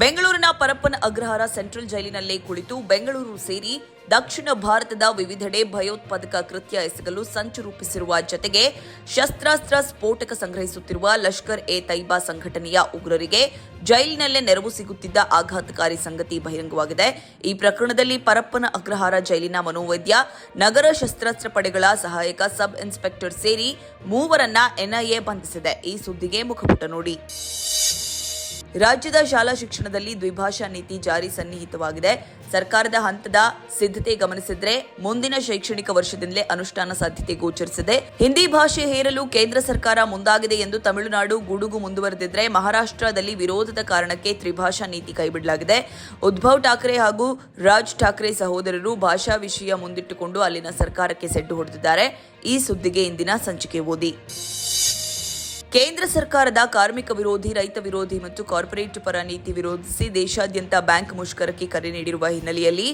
ಬೆಂಗಳೂರಿನ ಪರಪ್ಪನ ಅಗ್ರಹಾರ ಸೆಂಟ್ರಲ್ ಜೈಲಿನಲ್ಲೇ ಕುಳಿತು ಬೆಂಗಳೂರು ಸೇರಿ ದಕ್ಷಿಣ ಭಾರತದ ವಿವಿಧೆಡೆ ಭಯೋತ್ಪಾದಕ ಕೃತ್ಯ ಎಸಗಲು ಸಂಚು ರೂಪಿಸಿರುವ ಜತೆಗೆ ಶಸ್ತ್ರಾಸ್ತ್ರ ಸ್ಫೋಟಕ ಸಂಗ್ರಹಿಸುತ್ತಿರುವ ಲಷ್ಕರ್ ಎ ತೈಬಾ ಸಂಘಟನೆಯ ಉಗ್ರರಿಗೆ ಜೈಲಿನಲ್ಲೇ ನೆರವು ಸಿಗುತ್ತಿದ್ದ ಆಘಾತಕಾರಿ ಸಂಗತಿ ಬಹಿರಂಗವಾಗಿದೆ. ಈ ಪ್ರಕರಣದಲ್ಲಿ ಪರಪ್ಪನ ಅಗ್ರಹಾರ ಜೈಲಿನ ಮನೋವೈದ್ಯ, ನಗರ ಶಸ್ತ್ರಾಸ್ತ್ರ ಪಡೆಗಳ ಸಹಾಯಕ ಸಬ್ ಇನ್ಸ್ಪೆಕ್ಟರ್ ಸೇರಿ ಮೂವರನ್ನ ಎನ್ಐಎ ಬಂಧಿಸಿದೆ. ಈ ಸುದ್ದಿಗೆ ಮುಖಪುಟ ನೋಡಿ. ರಾಜ್ಯದ ಶಾಲಾ ಶಿಕ್ಷಣದಲ್ಲಿ ದ್ವಿಭಾಷಾ ನೀತಿ ಜಾರಿ ಸನ್ನಿಹಿತವಾಗಿದೆ. ಸರ್ಕಾರದ ಹಂತದ ಸಿದ್ಧತೆ ಗಮನಿಸಿದ್ರೆ ಮುಂದಿನ ಶೈಕ್ಷಣಿಕ ವರ್ಷದಿಂದಲೇ ಅನುಷ್ಠಾನ ಸಾಧ್ಯತೆ ಗೋಚರಿಸಿದೆ. ಹಿಂದಿ ಭಾಷೆ ಹೇರಲು ಕೇಂದ್ರ ಸರ್ಕಾರ ಮುಂದಾಗಿದೆ ಎಂದು ತಮಿಳುನಾಡು ಗುಡುಗು ಮುಂದುವರೆದಿದ್ರೆ ಮಹಾರಾಷ್ಟ್ರದಲ್ಲಿ ವಿರೋಧದ ಕಾರಣಕ್ಕೆ ತ್ರಿಭಾಷಾ ನೀತಿ ಕೈಬಿಡಲಾಗಿದೆ. ಉದ್ಭವ್ ಠಾಕ್ರೆ ಹಾಗೂ ರಾಜ್ ಠಾಕ್ರೆ ಸಹೋದರರು ಭಾಷಾ ವಿಷಯ ಮುಂದಿಟ್ಟುಕೊಂಡು ಅಲ್ಲಿನ ಸರ್ಕಾರಕ್ಕೆ ಸೆಡ್ಡು ಹೊಡೆದಿದ್ದಾರೆ. ಈ ಸುದ್ದಿಗೆ ಇಂದಿನ ಸಂಚಿಕೆ ಓದಿ. ಕೇಂದ್ರ ಸರ್ಕಾರದ ಕಾರ್ಮಿಕ ವಿರೋಧಿ, ರೈತ ವಿರೋಧಿ ಮತ್ತು ಕಾರ್ಪೊರೇಟ್ ಪರ ನೀತಿ ವಿರೋಧಿಸಿ ದೇಶಾದ್ಯಂತ ಬ್ಯಾಂಕ್ ಮುಷ್ಕರಕ್ಕೆ ಕರೆ ನೀಡಿರುವ ಹಿನ್ನೆಲೆಯಲ್ಲಿ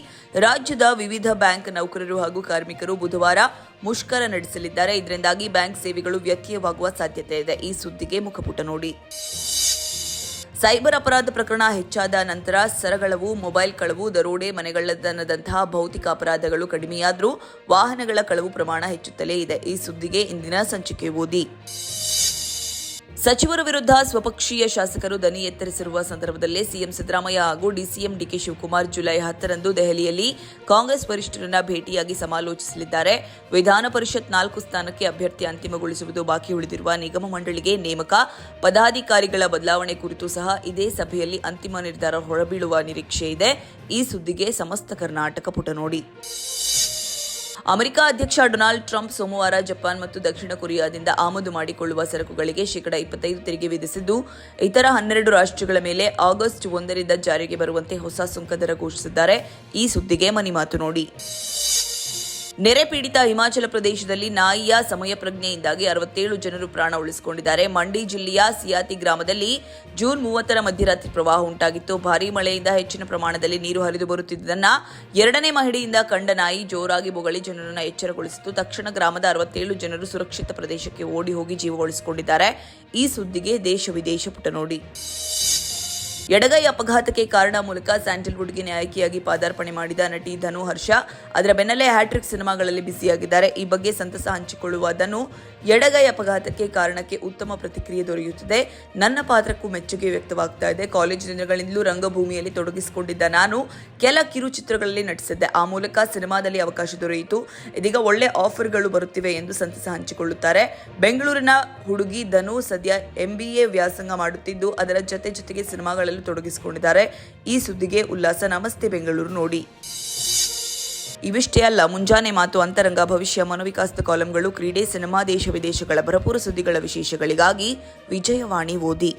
ರಾಜ್ಯದ ವಿವಿಧ ಬ್ಯಾಂಕ್ ನೌಕರರು ಹಾಗೂ ಕಾರ್ಮಿಕರು ಬುಧವಾರ ಮುಷ್ಕರ ನಡೆಸಲಿದ್ದಾರೆ. ಇದರಿಂದಾಗಿ ಬ್ಯಾಂಕ್ ಸೇವೆಗಳು ವ್ಯತ್ಯಯವಾಗುವ ಸಾಧ್ಯತೆ ಇದೆ. ಈ ಸುದ್ದಿಗೆ ಮುಖಪುಟ ನೋಡಿ. ಸೈಬರ್ ಅಪರಾಧ ಪ್ರಕರಣ ಹೆಚ್ಚಾದ ನಂತರ ಸರಗಳವು ಮೊಬೈಲ್ ಕಳವು, ದರೋಡೆ ಮನೆಗಳ್ಳತನದಂತಹ ಭೌತಿಕ ಅಪರಾಧಗಳು ಕಡಿಮೆಯಾದರೂ ವಾಹನಗಳ ಕಳವು ಪ್ರಮಾಣ ಹೆಚ್ಚುತ್ತಲೇ ಇದೆ. ಈ ಸುದ್ದಿಗೆ ಇಂದಿನ ಸಂಚಿಕೆ ಓದಿ. ಸಚಿವರ ವಿರುದ್ಧ ಸ್ವಪಕ್ಷೀಯ ಶಾಸಕರು ದನಿ ಎತ್ತರಿಸಿರುವ ಸಂದರ್ಭದಲ್ಲೇ ಸಿಎಂ ಸಿದ್ದರಾಮಯ್ಯ ಹಾಗೂ ಡಿಸಿಎಂ ಡಿಕೆ ಶಿವಕುಮಾರ್ ಜುಲೈ ಹತ್ತರಂದು ದೆಹಲಿಯಲ್ಲಿ ಕಾಂಗ್ರೆಸ್ ವರಿಷ್ಠರನ್ನ ಭೇಟಿಯಾಗಿ ಸಮಾಲೋಚಿಸಲಿದ್ದಾರೆ. ವಿಧಾನ ಪರಿಷತ್ ನಾಲ್ಕು ಸ್ಥಾನಕ್ಕೆ ಅಭ್ಯರ್ಥಿ ಅಂತಿಮಗೊಳಿಸುವುದು ಬಾಕಿ ಉಳಿದಿರುವ ನಿಗಮ ಮಂಡಳಿಗೆ ನೇಮಕ. ಪದಾಧಿಕಾರಿಗಳ ಬದಲಾವಣೆ ಕುರಿತು ಸಹ ಇದೇ ಸಭೆಯಲ್ಲಿ ಅಂತಿಮ ನಿರ್ಧಾರ ಹೊರಬೀಳುವ ನಿರೀಕ್ಷೆ ಇದೆ. ಈ ಸುದ್ದಿಗೆ ಸಮಸ್ತ ಕರ್ನಾಟಕ ಪುಟ ನೋಡಿ. ಅಮೆರಿಕ ಅಧ್ಯಕ್ಷ ಡೊನಾಲ್ಡ್ ಟ್ರಂಪ್ ಸೋಮವಾರ ಜಪಾನ್ ಮತ್ತು ದಕ್ಷಿಣ ಕೊರಿಯಾದಿಂದ ಆಮದು ಮಾಡಿಕೊಳ್ಳುವ ಸರಕುಗಳಿಗೆ ಶೇಕಡ ಇಪ್ಪತ್ತೈದು ತೆರಿಗೆ ವಿಧಿಸಿದ್ದು, ಇತರ ಹನ್ನೆರಡು ರಾಷ್ಟ್ರಗಳ ಮೇಲೆ ಆಗಸ್ಟ್ ಒಂದರಿಂದ ಜಾರಿಗೆ ಬರುವಂತೆ ಹೊಸ ಸುಂಕ ದರ ಘೋಷಿಸಿದ್ದಾರೆ. ಈ ಸುದ್ದಿಗೆ ಮನಿ ಮಾತು ನೋಡಿ. ನೆರೆ ಪೀಡಿತ ಹಿಮಾಚಲ ಪ್ರದೇಶದಲ್ಲಿ ನಾಯಿಯ ಸಮಯ ಪ್ರಜ್ಞೆಯಿಂದಾಗಿ ಅರವತ್ತೇಳು ಜನರು ಪ್ರಾಣ ಉಳಿಸಿಕೊಂಡಿದ್ದಾರೆ. ಮಂಡಿ ಜಿಲ್ಲೆಯ ಸಿಯಾತಿ ಗ್ರಾಮದಲ್ಲಿ ಜೂನ್ ಮೂವತ್ತರ ಮಧ್ಯರಾತ್ರಿ ಪ್ರವಾಹ ಉಂಟಾಗಿತ್ತು. ಭಾರೀ ಮಳೆಯಿಂದ ಹೆಚ್ಚಿನ ಪ್ರಮಾಣದಲ್ಲಿ ನೀರು ಹರಿದು ಬರುತ್ತಿದ್ದನ್ನ ಎರಡನೇ ಮಹಡಿಯಿಂದ ಕಂಡ ನಾಯಿ ಜೋರಾಗಿ ಬೊಗಳಿ ಜನರನ್ನು ಎಚ್ಚರಗೊಳಿಸಿತು ತಕ್ಷಣ ಗ್ರಾಮದ ಅರವತ್ತೇಳು ಜನರು ಸುರಕ್ಷಿತ ಪ್ರದೇಶಕ್ಕೆ ಓಡಿ ಹೋಗಿ ಜೀವ ಉಳಿಸಿಕೊಂಡಿದ್ದಾರೆ ಈ ಸುದ್ದಿಗೆ ದೇಶ ವಿದೇಶ ಪುಟ ನೋಡಿ. ಎಡಗೈ ಅಪಘಾತಕ್ಕೆ ಕಾರಣ ಮೂಲಕ ಸ್ಯಾಂಡಲ್ವುಡ್ಗೆ ನ್ಯಾಯಕಿಯಾಗಿ ಪಾದಾರ್ಪಣೆ ಮಾಡಿದ ನಟಿ ಧನು ಹರ್ಷ. ಅದರ ಬೆನ್ನಲ್ಲೇ ಹ್ಯಾಟ್ರಿಕ್ ಸಿನಿಮಾಗಳಲ್ಲಿ ಬ್ಯುಸಿಯಾಗಿದ್ದಾರೆ. ಈ ಬಗ್ಗೆ ಸಂತಸ ಹಂಚಿಕೊಳ್ಳುವ ಧನು ಎಡಗೈ ಅಪಘಾತಕ್ಕೆ ಕಾರಣಕ್ಕೆ ಉತ್ತಮ ಪ್ರತಿಕ್ರಿಯೆ ದೊರೆಯುತ್ತಿದೆ. ನನ್ನ ಪಾತ್ರಕ್ಕೂ ಮೆಚ್ಚುಗೆ ವ್ಯಕ್ತವಾಗ್ತಾ ಇದೆ. ಕಾಲೇಜು ದಿನಗಳಿಂದಲೂ ರಂಗಭೂಮಿಯಲ್ಲಿ ತೊಡಗಿಸಿಕೊಂಡಿದ್ದ ನಾನು ಕೆಲ ಕಿರುಚಿತ್ರಗಳಲ್ಲಿ ನಟಿಸಿದ್ದೆ. ಆ ಮೂಲಕ ಸಿನಿಮಾದಲ್ಲಿ ಅವಕಾಶ ದೊರೆಯಿತು. ಇದೀಗ ಒಳ್ಳೆ ಆಫರ್ಗಳು ಬರುತ್ತಿವೆ ಎಂದು ಸಂತಸ ಹಂಚಿಕೊಳ್ಳುತ್ತಾರೆ. ಬೆಂಗಳೂರಿನ ಹುಡುಗಿ ಧನು ಸದ್ಯ ಎಂಬಿಎ ವ್ಯಾಸಂಗ ಮಾಡುತ್ತಿದ್ದು, ಅದರ ಜೊತೆ ಜೊತೆಗೆ ಸಿನಿಮಾಗಳಲ್ಲೂ ತೊಡಗಿಸಿಕೊಂಡಿದ್ದಾರೆ. ಈ ಸುದ್ದಿಗೆ ಉಲ್ಲಾಸ. ನಮಸ್ತೆ, ಬೆಂಗಳೂರು ನೋಡಿ. ಇವಿಷ್ಟೇ ಅಲ್ಲ, ಮುಂಜಾನೆ ಮಾತು ಅಂತರಂಗ, ಭವಿಷ್ಯ, ಮನೋವಿಕಾಸದ ಕಾಲಂಗಳು, ಕ್ರೀಡೆ, ಸಿನಿಮಾ, ದೇಶ ವಿದೇಶಗಳ ಭರಪೂರ ಸುದ್ದಿಗಳ ವಿಶೇಷಗಳಿಗಾಗಿ ವಿಜಯವಾಣಿ ಓದಿ.